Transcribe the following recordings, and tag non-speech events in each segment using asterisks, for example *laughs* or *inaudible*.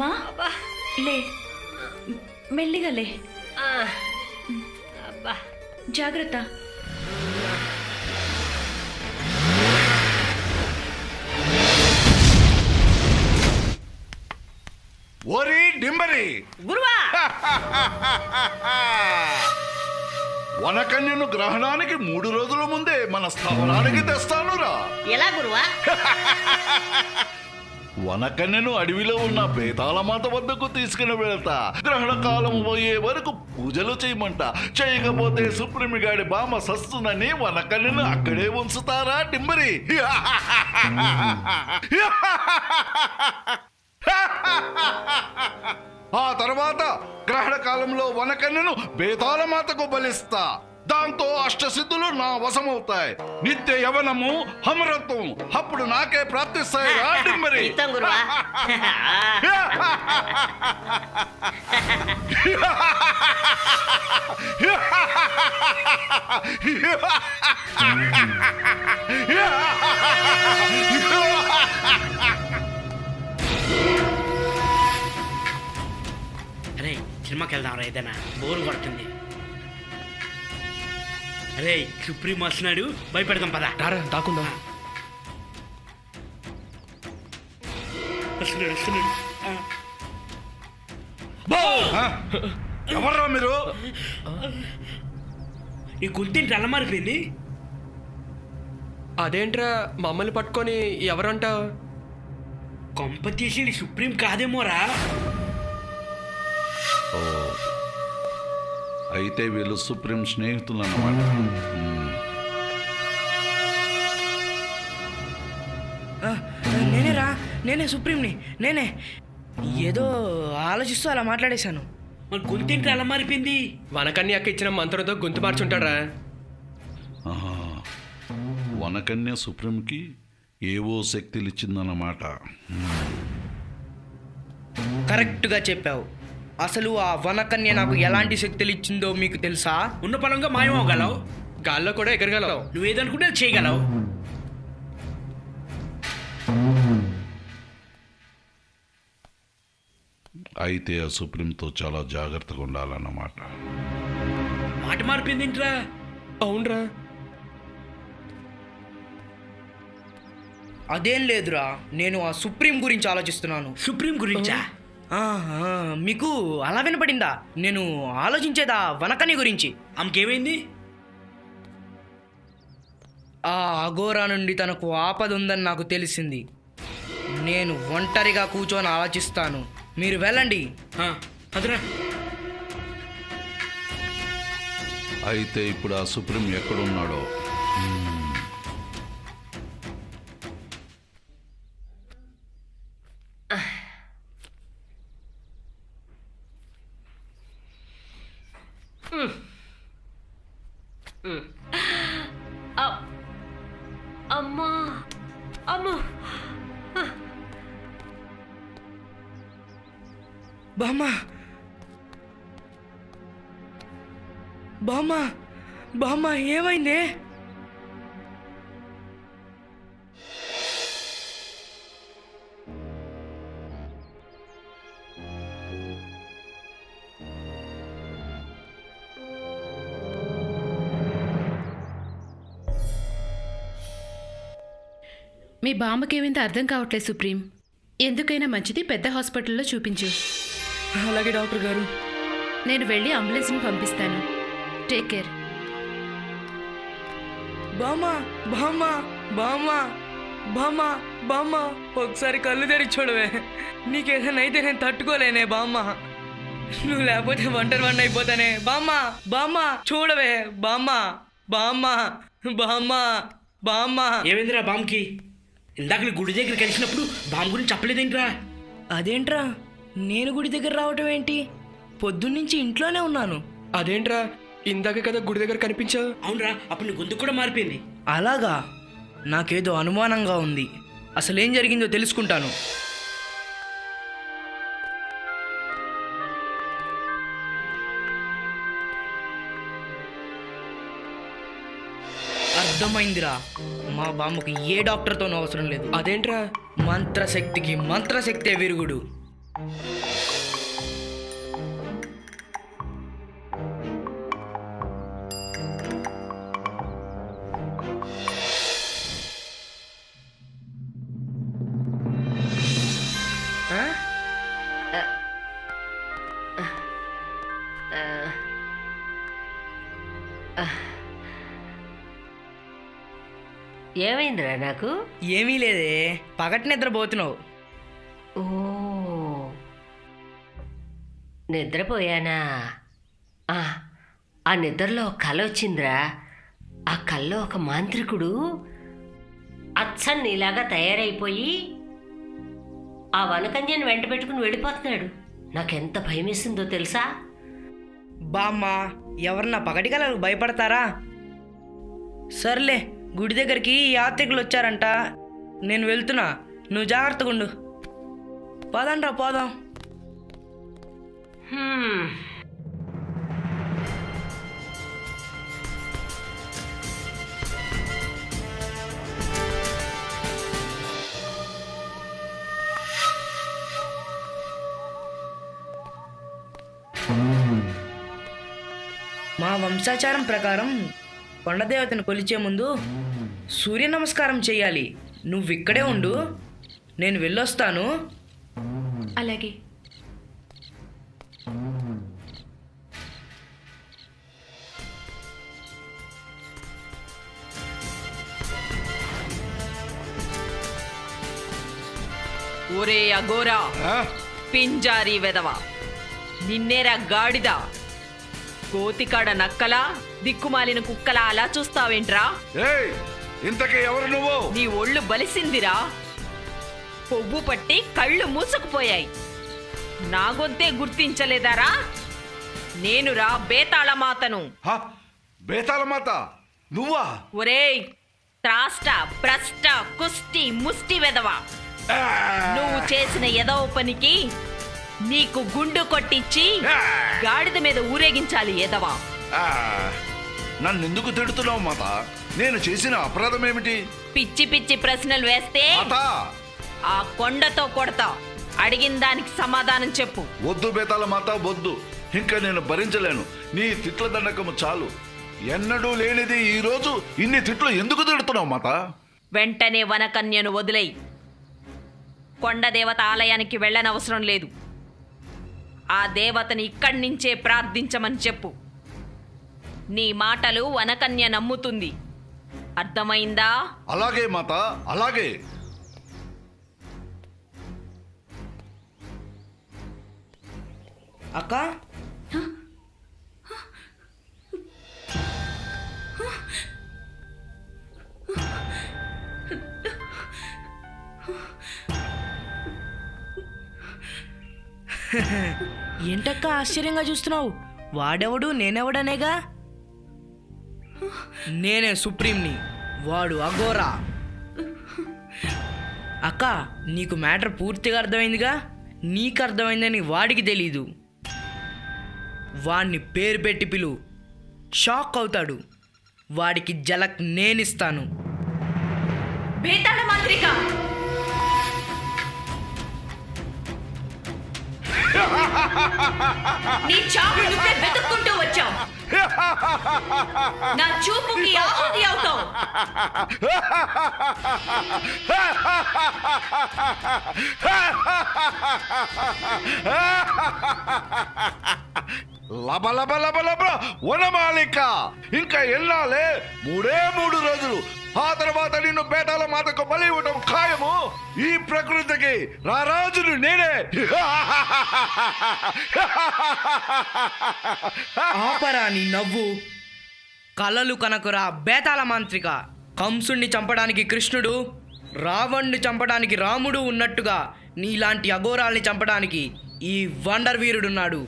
అబ్బా. లే. మెల్లిగా లే. ఆ, అబ్బా. జాగ్రత్త. ఓరి డింబరి. గురువా. *laughs* వనకన్యను గ్రహణానికి మూడు రోజుల ముందే మన స్థావరానికి తెస్తానురా. ఎలా గురువా? *laughs* వనకన్నెను అడవిలో ఉన్న బేతాళమాత వద్దకు తీసుకుని వెళ్తా. గ్రహణ కాలం పోయే వరకు పూజలు చేయమంట. చేయకపోతే సుప్రీమిగాడి బామ సస్తుందని వనకన్నెను అక్కడే ఉంచుతారా డింబరి ఆ తర్వాత గ్రహణ కాలంలో వనకన్యను బేతాళమాతకు బలిస్తా. దాంతో అష్టసిద్ధులు నా వశమవుతాయి. నిత్య యవనము హమరత్వం అప్పుడు నాకే ప్రాప్తిస్తాయి *laughs* *laughs* అరే సినిమాకి వెళ్దాం రా ఏదైనా? బోరు కొడుతుంది. అరే సుప్రీం వస్తున్నాడు భయపెడదాం పదా. రారా దాకుందా వస్తున్నాడు వస్తున్నాడు. ఆ, ఆ? ఎవర్రా మీరు? ఈ గుంతేంటి మారిపోయింది అదేంట్రా మమ్మల్ని పట్టుకొని ఎవరంటావు? కొంప తీసి సుప్రీం కాదేమోరా. ఓ, అయితే వీళ్ళు సుప్రీం స్నేహితులు అన్నమాట నేనే రా నేనే సుప్రీంని నేనే. ఏదో ఆలోచిస్తూ అలా మాట్లాడేశాను. మరి గుంతేంటి అల్ల మారిపోయింది? వనకన్య అక్క ఇచ్చిన మంత్రంతో గొంతు మార్చుంటాడ్రా. ఆహా. వనకన్య సుప్రీంకి ఏవో శక్తులు ఇచ్చిందన్నమాట కరెక్ట్గా చెప్పావు. అసలు ఆ వనకన్య నాకు ఎలాంటి శక్తులు ఇచ్చిందో మీకు తెలుసా? ఉన్న పొలంగా మాయమవగలవు గాల్లో కూడా ఎగరగలవు. నువ్వేదనుకుంటే అది చేయగలవు. అయితే ఆ సుప్రీంతో చాలా జాగ్రత్తగా ఉండాలన్నమాట. మాట మారిపోయింది ఏంట్రా? అవునరా. అదేం లేదురా. నేను ఆ సుప్రీం గురించి ఆలోచిస్తున్నాను. సుప్రీం గురించా? మీకు అలా వినపడిందా? నేను ఆలోచించేదా వనకన్య గురించి. ఆమెకేమైంది? ఆ అఘోరా నుండి తనకు ఆపద ఉందని నాకు తెలిసింది. నేను ఒంటరిగా కూర్చొని ఆలోచిస్తాను. మీరు వెళ్ళండి. అదరా. అయితే ఇప్పుడు ఆ సుప్రీం ఎక్కడున్నాడో? బామ్మ. బామ్మ బామ్మ ఏమైంది? మీ బామ్మకేమింత అర్థం కావట్లేదు సుప్రీం. ఎందుకైనా మంచిది పెద్ద హాస్పిటల్లో చూపించు. అలాగే డాక్టర్ గారు. నేను వెళ్ళి అంబులెన్స్ని పంపిస్తాను. టేక్ కేర్ బామ్మ బామ్మ బామ్మ బామ్మ బామ్మ ఒకసారి కళ్ళు తెరిచి చూడవే. నీకేదైనా అయితే నేను తట్టుకోలేనే బామ్మ. నువ్వు లేకపోతే ఒంటరి వంట అయిపోతానే. బామ్మ బామ్మ చూడవే బామ్మ బామ్మ బామ్మ బామ్మ. ఏమైందిరా బామ్కి? ఇందాక గుడి దగ్గర కలిసినప్పుడు బామ్ గురించి చెప్పలేదేంట్రా? అదేంట్రా? నేను గుడి దగ్గర రావటం ఏంటి? పొద్దున్నుంచి ఇంట్లోనే ఉన్నాను. అదేంట్రా? ఇందాక కదా గుడి దగ్గర కనిపించావు. అవునరా అప్పుడు నీ గొంతు కూడా మారిపోయింది. అలాగా? నాకేదో అనుమానంగా ఉంది. అసలేం జరిగిందో తెలుసుకుంటాను. అర్థమైందిరా. మా బామ్మకి ఏ డాక్టర్తోనూ అవసరం లేదు. అదేంట్రా? మంత్రశక్తికి మంత్రశక్తే విరుగుడు. ఏమైందిరా నాకు? ఏమీ లేదే. పగటి నిద్రపోతున్నావు ఓ. నిద్రపోయానా? ఆ, ఆ నిద్రలో ఒక కల వచ్చిందిరా. ఆ కల్లో ఒక మాంత్రికుడు అచ్చం నీలాగా తయారైపోయి ఆ వనకన్యను వెంట పెట్టుకుని వెళ్ళిపోతున్నాడు. నాకెంత భయమేసిందో తెలుసా? బామ్మ ఎవరన్నా పగటి భయపడతారా? సర్లే గుడి దగ్గరికి యాత్రికులు వచ్చారంట. నేను వెళ్తున్నా. నువ్వు జాగ్రత్తగా ఉండు. పోదాం. మా వంశాచారం ప్రకారం కొండదేవతను కొలిచే ముందు సూర్య నమస్కారం చేయాలి నువ్వు ఇక్కడే ఉండు. నేను వెళ్ళొస్తాను. అలాగే. ఒరే అగోరా పింజారి వెదవ నిన్నేరా గాడిద కోతికాడ నక్కలా దిక్కుమాలిన కుక్కలా అలా చూస్తావేంట్రా? ఇంతకీ ఎవరు నువ్వు? నీ ఒళ్ళు బలిసిందిరా. కొవ్వు పట్టి కళ్ళు మూసుకుపోయాయి. నా గొంతే గుర్తించలేదారా నేనురా బేతాళమాతను. హ? బేతాళ మాత నువ్వా? ఒరేయ్ త్రాష్ట భ్రష్ట కుష్టి ముష్టి వెదవ! నువ్వు చేసిన ఎదవ పనికి నీకు గుండు కొట్టించి గాడిద మీద ఊరేగించాలి ఎదవా! నన్ను ఎందుకు తిడుతున్నావు మాత? నేను చేసిన అపరాధం ఏమిటి పిచ్చి పిచ్చి ప్రశ్నలు వేస్తే ఆ కొండతో కొడతా. అడిగిన దానికి సమాధానం చెప్పు. వద్దు బేతాల మాత వద్దు. ఇంకా నేను భరించలేను. నీ తిట్ల దండకము చాలు. ఎన్నడూ లేనిది ఈ రోజు ఇన్ని తిట్లు ఎందుకు తిడుతున్నావు మాత? వెంటనే వనకన్యను వదిలేయి. కొండ దేవత ఆలయానికి వెళ్ళనవసరం లేదు. ఆ దేవతని ఇక్కడి నుంచే ప్రార్థించమని చెప్పు. నీ మాటలు వనకన్య నమ్ముతుంది. అర్థమైందా? అలాగే మాత అలాగే. అక్క? ఏంటక్క ఆశ్చర్యంగా చూస్తున్నావు? వాడెవడు నేనెవడనేగా? నేనే సుప్రీంని వాడు అఘోరా. అక్క నీకు మ్యాటర్ పూర్తిగా అర్థమైందిగా? నీకు అర్థమైందని వాడికి తెలీదు. వాణ్ణి పేరు పెట్టి పిలు. షాక్ అవుతాడు. వాడికి జలక్ నేనిస్తాను. బేతాళ మాంత్రిక! నీ చావు నువ్వే వెతుక్కుంటూ వచ్చావు. నా చూపుకి ఆహుతి అవుతావు. లబ లబ లబ లబ వనమాలిక. ఇంకా ఎన్నాలే? మూడే మూడు రోజులు. ఆ తర్వాత నిన్ను బేటాల మాటకు బలి ఇవ్వటం ఖాయము. ఈ ప్రకృతికి రారాజును నేనే. ఆపరా నీ నవ్వు. కలలు కనకురా బేతాళ మాంత్రిక. కంసుణ్ణి చంపడానికి కృష్ణుడు రావణ్ణి చంపడానికి రాముడు ఉన్నట్టుగా నీలాంటి అఘోరాల్ని చంపడానికి ఈ వండర్ వీరుడున్నాడు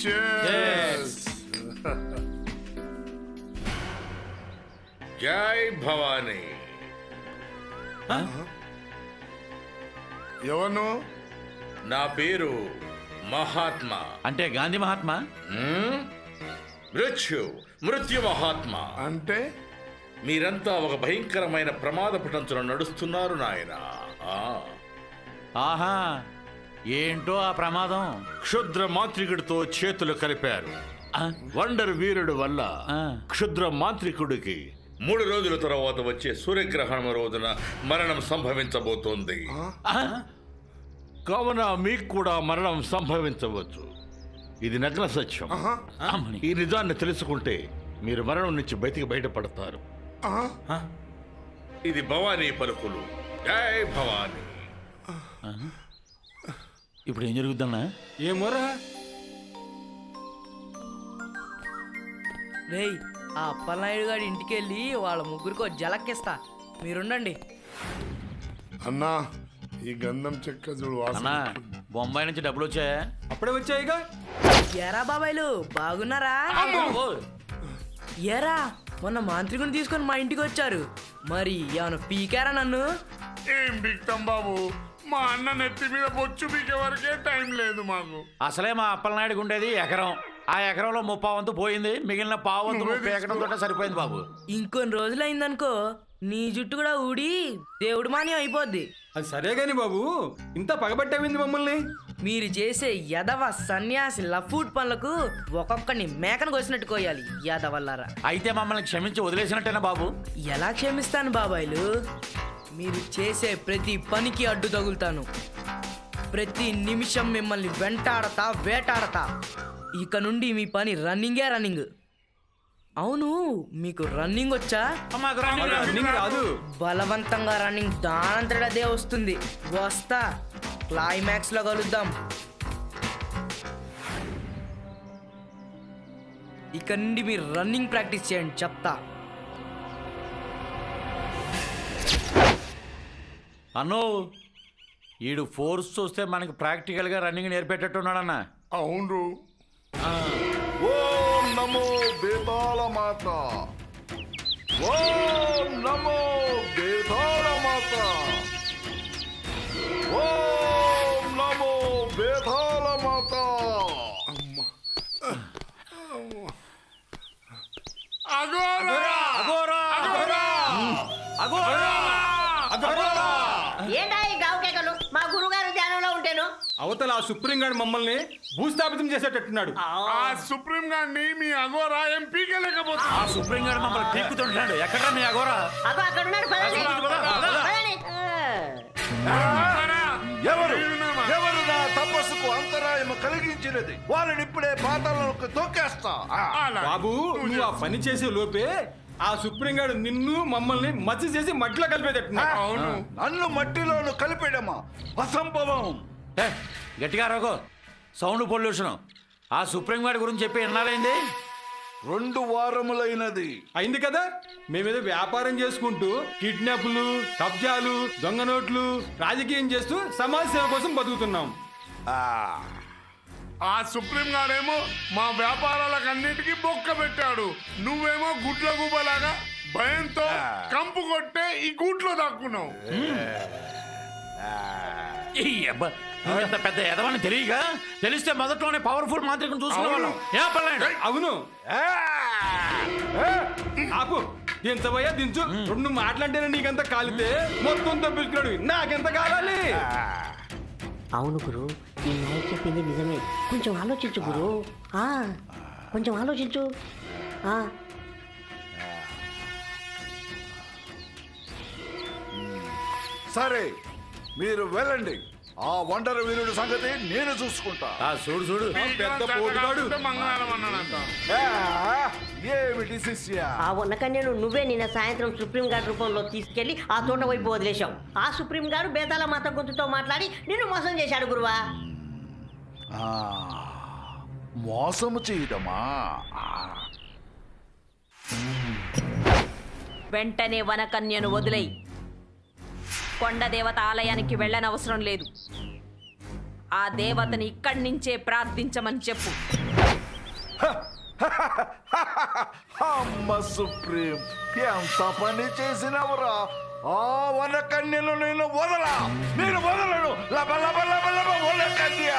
Yeah. జై భవానీ. ఎవరు? నా పేరు మహాత్మా. అంటే గాంధీ మహాత్మా? మృత్యు మృత్యు మహాత్మా. అంటే? మీరంతా ఒక భయంకరమైన ప్రమాద పుటంచున నడుస్తున్నారు నాయన. ఆహా ఏంటో ఆ ప్రమాదం? క్షుద్ర మాంత్రికుడితో చేతులు కలిపారు. వండర్ వీరుడు వల్ల క్షుద్ర మాంత్రికుడికి మూడు రోజుల తర్వాత వచ్చే సూర్యగ్రహణం రోజున మరణం సంభవించబోతోంది. కావున మీకు కూడా మరణం సంభవించవచ్చు. ఇది నగ్న సత్యం. ఈ నిజాన్ని తెలుసుకుంటే మీరు మరణం నుంచి బయటికి బయటపడతారు. ఇది భవానీ పలుకులు. జై భవానీ. ఇప్పుడు ఏం జరుగుద్దన్నా ఏమోరా? రేయ్ ఆ అప్పలనాయుడు గారి ఇంటికి వెళ్ళి వాళ్ళ ముగ్గురికి ఒక జలక్కిస్తా. మీరుండండి. అన్నా ఈ గంధం చెక్క చూడు వాసన. అన్నా బొంబాయి నుంచి డబ్బులు వచ్చాయా? అప్పుడే వచ్చాయిగా ఎరా బాబాయ్లు బాగున్నారా? ఎరా మొన్న మాంత్రికుని తీసుకొని మా ఇంటికి వచ్చారు. మరి ఏమైనా పీకారా నన్ను? ఏం బిక్తాం బాబు? మా అన్న నెత్తి మీద బొచ్చు పీకే వరకే టైం లేదు మాకు. అసలే మా అప్పలనాయుడికి ఉండేది ఎకరం. ఆ ఎకరంలో ముప్పా వంతు పోయింది మిగిలిన పావంతు ముప్పై ఎకరం తోటే సరిపోయింది బాబు. ఇంకొన్ని రోజులు అయిందనుకో నీ జుట్టు కూడా ఊడి దేవుడు మాన్యం అయిపోద్ది. అది సరే గాని బాబు ఇంత పగబట్టావింది మమ్మల్ని? మీరు చేసే యదవ సన్యాసి లఫూట్ పనులకు ఒక్కొక్కడిని మేకను కోసినట్టు కోయాలి యదవల్లారా. అయితే మమ్మల్ని క్షమించి వదిలేసినట్టేనా బాబు? ఎలా క్షమిస్తాను బాబాయ్లు? మీరు చేసే ప్రతి పనికి అడ్డు తగులుతాను. ప్రతి నిమిషం మిమ్మల్ని వెంటాడతా వేటాడతా. ఇక నుండి మీ పని రన్నింగే రన్నింగ్. అవును మీకు రన్నింగ్ వచ్చా? రన్నింగ్ రాదు బలవంతంగా రన్నింగ్ దానంతటా అదే వస్తుంది. వస్తా. క్లైమాక్స్లో కలుద్దాం. ఇక నుండి మీరు రన్నింగ్ ప్రాక్టీస్ చేయండి చెప్తా. అన్నో ఈడు ఫోర్స్ చూస్తే మనకి ప్రాక్టికల్గా రన్నింగ్ నేర్పేటట్టున్నాడన్న అవును. ఓం నమో బేతాళ మాత. ఓం నమో బేతాళ మాత. ఓం నమో బేతాళ మాత. అగోరా అగోరా అగోరా అగోరా అగోరా ఏంటా ఈ గావుకేకలు మా గురుగారు ధ్యానంలో ఉంటాను అవతల ఆ సుప్రీం గార్డ్ మమ్మల్ని భూస్థాపితం చేసేటట్టున్నాడు. ఆ. సుప్రీం గారిని మీ అగోరా ఏం పీకలేకపోతే ఆ సుప్రీం గారు మమ్మల్ని పీక్కుతుంటాడు ఎక్కడ మీ అగోరా అగో అక్కడ ఉన్నాడు పదండి. పదండి. ఎవరు? ఎవరు? నా తపస్సుకు అంతరాయం కలిగించినది? వాళ్ళని ఇప్పుడే పాతాలకు తొక్కేస్తా. బాబు నువ్వు ఆ పని చేసే లోపే ఆ సుప్రీం గార్డ్ నిన్ను మమ్మల్ని మచ్చి చేసి మట్టిలో కలిపేటట్టున్నాడు. అవును. నన్ను మట్టిలోను కలిపేయడమా? అసంభవం. గట్టిగా రాగో సౌండ్ పొల్యూషన్. ఆ సుప్రీం కోర్టు గురించి చెప్పి ఎన్నాళ్ళైంది? రెండు వారములైనది. అయింది కదా? మేమేదో వ్యాపారం చేసుకుంటూ కిడ్నాప్లు కబ్జాలు దొంగ నోట్లు రాజకీయం చేస్తూ సమాజ సేవ కోసం బతుకుతున్నాం. ఆ సుప్రీం గారేమో మా వ్యాపారాలకన్నిటికీ బొక్క పెట్టాడు. నువ్వేమో గుడ్ల గుబలాగా భయంతో కంపు కొట్టే ఈ గూట్లో దాక్కున్నావు. ఈ అబ్బా, నువ్వెంత పెద్ద ఎదవని తెలియగా తెలిస్తే మొదట్లోనే పవర్ఫుల్ మాంత్రికం చూసుకోవాలి ఏ పర్లేదు. అవును. ఆపు. దించబోయా దించు. రెండు మాట్లాడితేనే నీకెంత కాలితే మొత్తం తప్పించుకున్నాడు. నాకెంత కావాలి? అవును గురు. ఈ నాయక్ చెప్పింది నిజమే. కొంచెం ఆలోచించు గురు. ఆ, కొంచెం ఆలోచించు. ఆ, సరే మీరు వెళ్ళండి. ఆ వండర వీరుడి సంగతి నేను చూసుకుంటా. చూడు చూడు. పెద్ద పోటుగాడు. ఏమిటి శిష్య? ఆ ఉన్న కన్యను నువ్వే నిన్న సాయంత్రం సుప్రీం గార్డ్ రూపంలో తీసుకెళ్ళి ఆ తోట వైపు వదిలేశావు. ఆ సుప్రీం గారు బేతాల మాత గొంతుతో మాట్లాడి నిన్ను మోసం చేశాడు గురువా. ఆ, మోసము చేయడమా ఆ, వెంటనే వనకన్యను వదిలేయి. కొండ దేవత ఆలయానికి వెళ్ళనవసరం లేదు. ఆ దేవతని ఇక్కడి నుంచే ప్రార్థించమని చెప్పు. అమ్మ సుప్రీం ఎంత పని చేసినవరా? ఆ వనకన్యను నేను వదలా. నేను వదలను. లబ లబ లబ లబ వనకన్య